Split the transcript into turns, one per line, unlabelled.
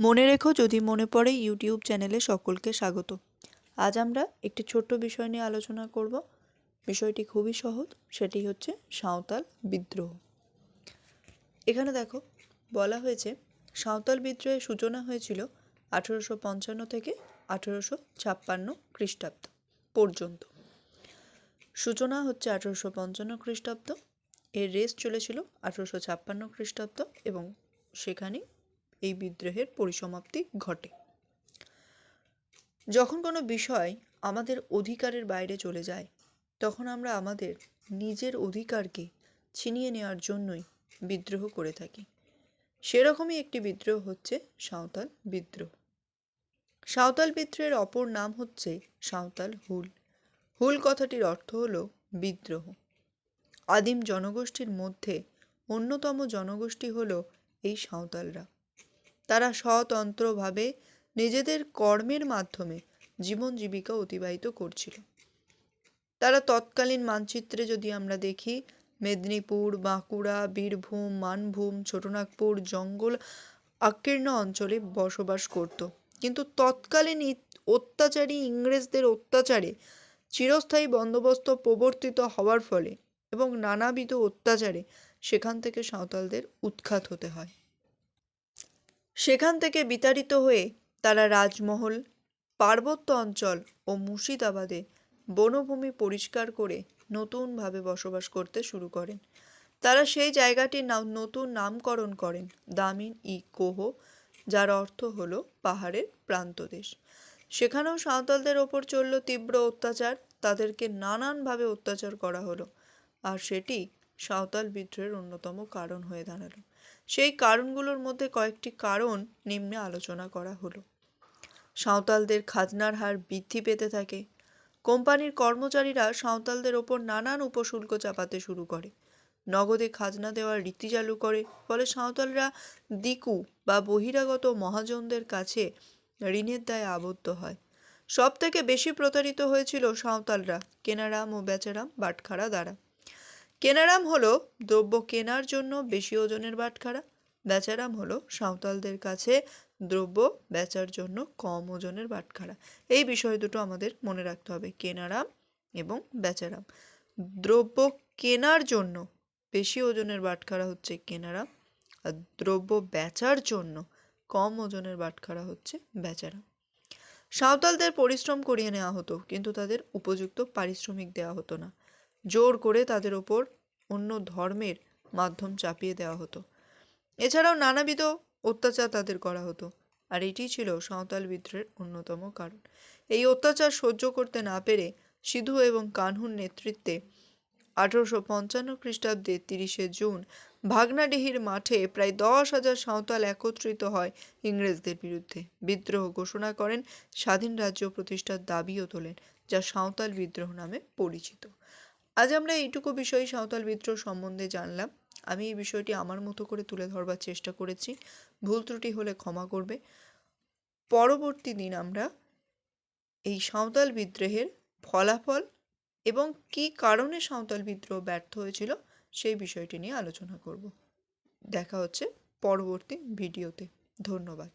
মনে রেখো যদি মনে পড়ে ইউটিউব চ্যানেলে সকলকে স্বাগত। আজ আমরা একটি ছোট্ট বিষয় নিয়ে আলোচনা করব। বিষয়টি খুবই সহজ, সেটি হচ্ছে সাঁওতাল বিদ্রোহ। এখানে দেখো, বলা হয়েছে, সাঁওতাল বিদ্রোহের সূচনা হয়েছিল আঠেরোশো পঞ্চান্ন থেকে আঠেরোশো ছাপ্পান্ন খ্রিস্টাব্দ পর্যন্ত। সূচনা হচ্ছে আঠেরোশো পঞ্চান্ন খ্রিস্টাব্দ। এর রেস চলেছিল আঠেরোশো ছাপ্পান্ন খ্রিস্টাব্দ এবং সেখানে এই বিদ্রোহের পরিসমাপ্তি ঘটে। যখন কোনো বিষয় আমাদের অধিকারের বাইরে চলে যায়, তখন আমরা আমাদের নিজের অধিকারকে ছিনিয়ে নেওয়ার জন্যই বিদ্রোহ করে থাকি। সেরকমই একটি বিদ্রোহ হচ্ছে সাঁওতাল বিদ্রোহ। সাঁওতাল বিদ্রোহের অপর নাম হচ্ছে সাঁওতাল হুল। হুল কথাটির অর্থ হলো বিদ্রোহ। আদিম জনগোষ্ঠীর মধ্যে অন্যতম জনগোষ্ঠী হল এই সাঁওতালরা। তারা স্বতন্ত্রভাবে নিজেদের কর্মের মাধ্যমে জীবন জীবিকা অতিবাহিত করছিল। তারা তৎকালীন মানচিত্রে যদি আমরা দেখি, মেদিনীপুর, বাঁকুড়া, বীরভূম, মানভূম, ছোটনাগপুর, জঙ্গল আকীর্ণ অঞ্চলে বসবাস করত। কিন্তু তৎকালীন অত্যাচারী ইংরেজদের অত্যাচারে চিরস্থায়ী বন্দোবস্ত প্রবর্তিত হওয়ার ফলে এবং নানাবিধ অত্যাচারে সেখান থেকে সাঁওতালদের উৎখাত হতে হয়। সেখান থেকে বিতাড়িত হয়ে তারা রাজমহল, পার্বত্য অঞ্চল ও মুর্শিদাবাদে বনভূমি পরিষ্কার করে নতুনভাবে বসবাস করতে শুরু করেন। তারা সেই জায়গাটির নাম, নতুন নামকরণ করেন দামিন ই কোহ, যার অর্থ হলো পাহাড়ের প্রান্তদেশ সেখানেও সাঁওতালদের ওপর চলল তীব্র অত্যাচার, তাদেরকে নানানভাবে অত্যাচার করা হলো। আর সেটি সাঁওতাল বিদ্রোহের অন্যতম কারণ হয়ে দাঁড়াল। সেই কারণগুলোর মধ্যে কয়েকটি কারণ নিম্নে আলোচনা করা হলো। সাঁওতালদের খাজনার হার বৃদ্ধি পেতে থাকে। কোম্পানির কর্মচারীরা সাঁওতালদের ওপর নানান উপশুল্ক চাপাতে শুরু করে। নগদে খাজনা দেওয়ার রীতি চালু করে, ফলে সাঁওতালরা দিকু বা বহিরাগত মহাজনদের কাছে ঋণের দায়ে আবদ্ধ হয়। সব থেকে বেশি প্রতারিত হয়েছিল সাঁওতালরা, কেনারাম ও বেচারাম বাটখারা দ্বারা। কেনারাম হলো দ্রব্য কেনার জন্য বেশি ওজনের বাটখারা। বেচারাম হলো সাঁওতালদের কাছে দ্রব্য বেচার জন্য কম ওজনের বাটখারা। এই বিষয় দুটো আমাদের মনে রাখতে হবে, কেনারাম এবং বেচারাম। দ্রব্য কেনার জন্য বেশি ওজনের বাটখারা হচ্ছে কেনারাম, আর দ্রব্য বেচার জন্য কম ওজনের বাটখারা হচ্ছে বেচারাম। সাঁওতালদের পরিশ্রম করিয়ে নেওয়া হতো, কিন্তু তাদের উপযুক্ত পারিশ্রমিক দেওয়া হতো না। জোর করে তাদের ওপর অন্য ধর্মের মাধ্যম চাপিয়ে দেওয়া হতো। এছাড়াও নানাবিধ অত্যাচার তাদের করা হতো, আর এটি ছিল সাঁওতাল বিদ্রোহের অন্যতম কারণ। এই অত্যাচার সহ্য করতে না পেরে সিধু এবং কানহুর নেতৃত্বে আঠারোশো পঞ্চান্ন খ্রিস্টাব্দে তিরিশে জুন ভাগনাডিহির মাঠে প্রায় দশ হাজার সাঁওতাল একত্রিত হয় ইংরেজদের বিরুদ্ধে। বিদ্রোহ ঘোষণা করেন স্বাধীন রাজ্য প্রতিষ্ঠার দাবিও তোলেন, যা সাঁওতাল বিদ্রোহ নামে পরিচিত। আজ আমরা এইটুকু বিষয় সাঁওতাল বিদ্রোহ সম্বন্ধে জানলাম। আমি এই বিষয়টি আমার মতো করে তুলে ধরবার চেষ্টা করেছি। ভুল ত্রুটি হলে ক্ষমা করবে। পরবর্তী দিন আমরা এই সাঁওতাল বিদ্রোহের ফলাফল এবং কী কারণে সাঁওতাল বিদ্রোহ ব্যর্থ হয়েছিল সেই বিষয়টি নিয়ে আলোচনা করব। দেখা হচ্ছে পরবর্তী ভিডিওতে। ধন্যবাদ।